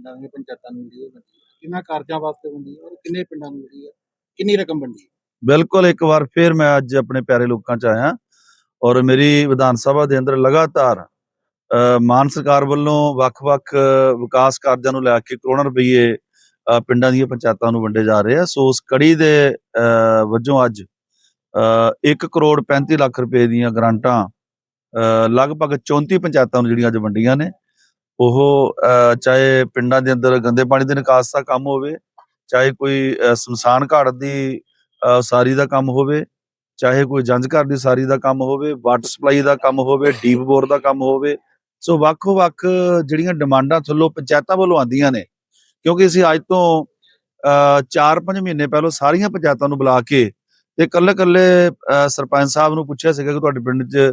ਪਿੰਡਾਂ ਦੀਆਂ ਪੰਚਾਇਤਾਂ ਨੂੰ ਜਿਹੜੀ ਉਹ ਵੰਡੀ ਹੈ। ਕਿੰਨਾ ਕਾਰਜਾਂ ਵਾਸਤੇ ਵੰਡੀ ਹੈ ਔਰ ਕਿੰਨੇ ਪਿੰਡਾਂ ਨੂੰ ਜਿਹੜੀ ਹੈ ਕਿੰਨੀ ਰਕਮ ਵੰਡੀ ਹੈ? ਬਿਲਕੁਲ ਇੱਕ ਵਾਰ ਫਿਰ ਮੈਂ ਅੱਜ ਆਪਣੇ ਪਿਆਰੇ ਲੋਕਾਂ ਚ ਆਇਆ ਔਰ ਮੇਰੀ ਵਿਧਾਨ ਸਭਾ ਦੇ ਅੰਦਰ ਲਗਾਤਾਰ ਮਾਨ ਸਰਕਾਰ ਵੱਲੋਂ ਵੱਖ-ਵੱਖ ਵਿਕਾਸ ਕਾਰਜਾਂ ਨੂੰ ਲੈ ਕੇ ਕਰੋੜਾਂ ਰੁਪਏ ਪਿੰਡਾਂ ਦੀਆਂ ਪੰਚਾਇਤਾਂ ਨੂੰ ਵੰਡੇ ਜਾ ਰਹੇ ਆ। ਸੋ ਉਸ ਕੜੀ ਦੇ ਅ, ਵਜੋਂ ਅੱਜ 1 ਕਰੋੜ 35 ਲੱਖ ਰੁਪਏ ਦੀਆਂ ਗ੍ਰਾਂਟਾਂ ਅ, ਲਗਭਗ 34 ਪੰਚਾਇਤਾਂ ਨੂੰ ਜਿਹੜੀਆਂ ਅੱਜ ਵੰਡੀਆਂ ਨੇ। ਉਹ ਚਾਹੇ ਪਿੰਡਾਂ ਦੇ ਅੰਦਰ ਗੰਦੇ ਪਾਣੀ ਦੇ ਨਿਕਾਸ ਦਾ ਕੰਮ ਹੋਵੇ ਚਾਹੇ ਕੋਈ ਸਮਸਾਨ ਘਾਟ ਦੀ ਅ, ਸਾਰੀ ਦਾ ਕੰਮ ਹੋਵੇ ਚਾਹੇ ਕੋਈ ਜੰਜ ਘਰ ਦੀ ਸਾਰੀ ਦਾ ਕੰਮ ਹੋਵੇ ਵਾਟਰ ਸਪਲਾਈ ਦਾ ਕੰਮ ਹੋਵੇ ਡੀਪ ਬੋਰ ਦਾ ਕੰਮ ਹੋਵੇ ਸੋ ਵੱਖ-ਵੱਖ ਜਿਹੜੀਆਂ ਡਿਮਾਂਡਾਂ ਥੱਲੋਂ ਪੰਚਾਇਤਾਂ ਵੱਲੋਂ ਆਉਂਦੀਆਂ ਨੇ ਕਿਉਂਕਿ ਅਸੀਂ ਅੱਜ ਤੋਂ 4-5 ਮਹੀਨੇ ਪਹਿਲਾਂ ਸਾਰੀਆਂ ਪੰਚਾਇਤਾਂ ਨੂੰ ਬੁਲਾ ਕੇ ਤੇ ਕੱਲੇ-ਕੱਲੇ ਸਰਪੰਚ ਸਾਹਿਬ ਨੂੰ ਪੁੱਛਿਆ ਸੀਗਾ ਕਿ ਤੁਹਾਡੇ ਪਿੰਡ 'ਚ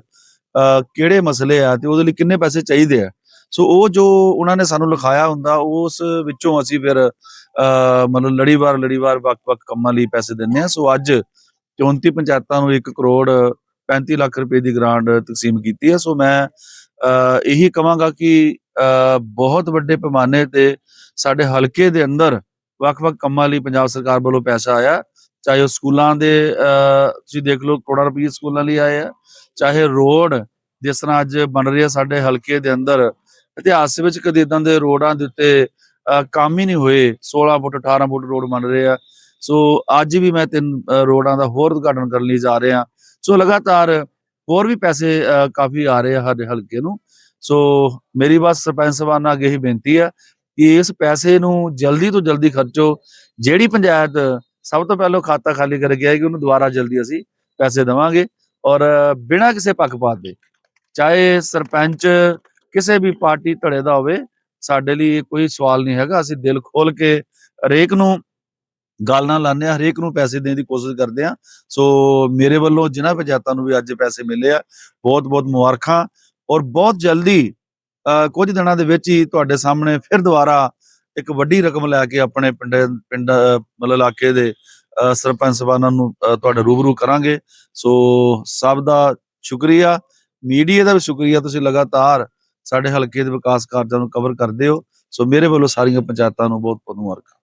ਕਿਹੜੇ ਮਸਲੇ ਆ ਤੇ ਉਹਦੇ ਲਈ ਕਿੰਨੇ ਪੈਸੇ ਚਾਹੀਦੇ ਆ। ਸੋ ਉਹ ਜੋ ਉਹਨਾਂ ਨੇ ਸਾਨੂੰ ਲਿਖਾਇਆ ਹੁੰਦਾ ਉਸ ਵਿੱਚੋਂ ਅਸੀਂ ਫਿਰ ਅ, ਮਤਲਬ ਲੜੀਵਾਰ ਲੜੀਵਾਰ ਵੱਖ-ਵੱਖ ਕੰਮਾਂ ਲਈ ਪੈਸੇ ਦਿੰਦੇ ਆ ਸੋ ਅੱਜ 34 ਪੰਚਾਇਤਾਂ ਨੂੰ 1 ਕਰੋੜ 35 ਲੱਖ ਰੁਪਏ ਦੀ ਗ੍ਰਾਂਟ ਤਕਸੀਮ ਕੀਤੀ ਹੈ। ਸੋ ਮੈਂ ਇਹੀ ਕਹਾਂਗਾ ਕਿ ਬਹੁਤ ਵੱਡੇ ਪੈਮਾਨੇ ਤੇ ਸਾਡੇ ਹਲਕੇ ਦੇ ਅੰਦਰ ਵੱਖ-ਵੱਖ ਕੰਮਾਂ ਲਈ ਪੰਜਾਬ ਸਰਕਾਰ ਵੱਲੋਂ ਪੈਸਾ ਆਇਆ। ਚਾਹੇ ਉਹ ਸਕੂਲਾਂ ਦੇ ਅ, ਤੁਸੀਂ ਦੇਖ ਲਓ ਕਰੋੜਾਂ ਰੁਪਏ ਸਕੂਲਾਂ ਲਈ ਆਏ ਆ। ਚਾਹੇ ਰੋਡ ਜਿਸ ਤਰ੍ਹਾਂ ਅੱਜ ਬਣ ਰਹੀ ਹੈ ਸਾਡੇ ਹਲਕੇ ਦੇ ਅੰਦਰ ਇਤਿਹਾਸ ਵਿੱਚ ਕਦੇ ਇਦਾਂ ਦੇ ਰੋਡਾਂ ਦੇ ਉੱਤੇ ਅ, ਕੰਮ ਹੀ ਨਹੀਂ ਹੋਏ 16 ਫੁੱਟ 18 ਫੁੱਟ ਰੋਡ ਬਣ ਰਹੇ ਆ। ਸੋ ਅੱਜ ਵੀ ਮੈਂ ਤਿੰਨ ਰੋਡਾਂ ਦਾ ਹੋਰ ਉਦਘਾਟਨ ਕਰਨ ਲਈ ਜਾ ਰਿਹਾ। ਸੋ ਲਗਾਤਾਰ ਹੋਰ ਵੀ ਪੈਸੇ ਕਾਫੀ ਆ ਰਹੇ ਆ ਸਾਡੇ ਹਲਕੇ ਨੂੰ। ਸੋ ਮੇਰੀ ਬਸ ਸਰਪੰਚ ਸਾਹਿਬਾਨ ਅੱਗੇ ਹੀ ਬੇਨਤੀ ਆ ਕਿ ਇਸ ਪੈਸੇ ਨੂੰ ਜਲਦੀ ਤੋਂ ਜਲਦੀ ਖਰਚੋ। ਜਿਹੜੀ ਪੰਚਾਇਤ ਸਭ ਤੋਂ ਪਹਿਲਾਂ ਖਾਤਾ ਖਾਲੀ ਕਰਕੇ ਆਏਗੀ ਉਹਨੂੰ ਦੁਬਾਰਾ ਜਲਦੀ ਅਸੀਂ ਪੈਸੇ ਦੇਵਾਂਗੇ ਔਰ ਬਿਨਾਂ ਕਿਸੇ ਪੱਖਪਾਤ ਦੇ ਚਾਹੇ ਸਰਪੰਚ ਕਿਸੇ ਵੀ ਪਾਰਟੀ ਧੜੇ ਦਾ ਹੋਵੇ ਸਾਡੇ ਲਈ ਇਹ ਕੋਈ ਸਵਾਲ ਨਹੀਂ ਹੈਗਾ। ਅਸੀਂ ਦਿਲ ਖੋਲ ਕੇ ਹਰੇਕ ਨੂੰ ਗੱਲ ਨਾਲ ਲਾਉਂਦੇ ਆ ਹਰੇਕ ਨੂੰ ਪੈਸੇ ਦੇਣ ਦੀ ਕੋਸ਼ਿਸ਼ ਕਰਦੇ ਆ ਸੋ ਮੇਰੇ ਵੱਲੋਂ ਜਿਨ੍ਹਾਂ ਪੰਚਾਇਤਾਂ ਨੂੰ ਵੀ ਅੱਜ ਪੈਸੇ ਮਿਲੇ ਆ ਬਹੁਤ ਬਹੁਤ ਮੁਬਾਰਕਾਂ ਔਰ ਬਹੁਤ ਜਲਦੀ ਅ, ਕੁਝ ਦਿਨਾਂ ਦੇ ਵਿੱਚ ਹੀ ਤੁਹਾਡੇ ਸਾਹਮਣੇ ਫਿਰ ਦੁਬਾਰਾ ਇੱਕ ਵੱਡੀ ਰਕਮ ਲੈ ਕੇ ਆਪਣੇ ਪਿੰਡ ਪਿੰਡ ਮਤਲਬ ਇਲਾਕੇ ਦੇ ਅ, ਸਰਪੰਚ ਸਭਾਨਾਂ ਨੂੰ ਤੁਹਾਡੇ ਰੂਬਰੂ ਕਰਾਂਗੇ। ਸੋ ਸਭ ਦਾ ਸ਼ੁਕਰੀਆ। ਮੀਡੀਆ ਦਾ ਵੀ ਸ਼ੁਕਰੀਆ। ਤੁਸੀਂ ਲਗਾਤਾਰ ਸਾਡੇ ਹਲਕੇ ਦੇ ਵਿਕਾਸ ਕਾਰਜਾਂ ਨੂੰ ਕਵਰ ਕਰਦੇ ਹੋ। ਸੋ ਮੇਰੇ ਵੱਲੋਂ ਸਾਰੀਆਂ ਪੰਚਾਇਤਾਂ ਨੂੰ ਬਹੁਤ ਬਹੁਤ ਮੁਬਾਰਕਾਂ।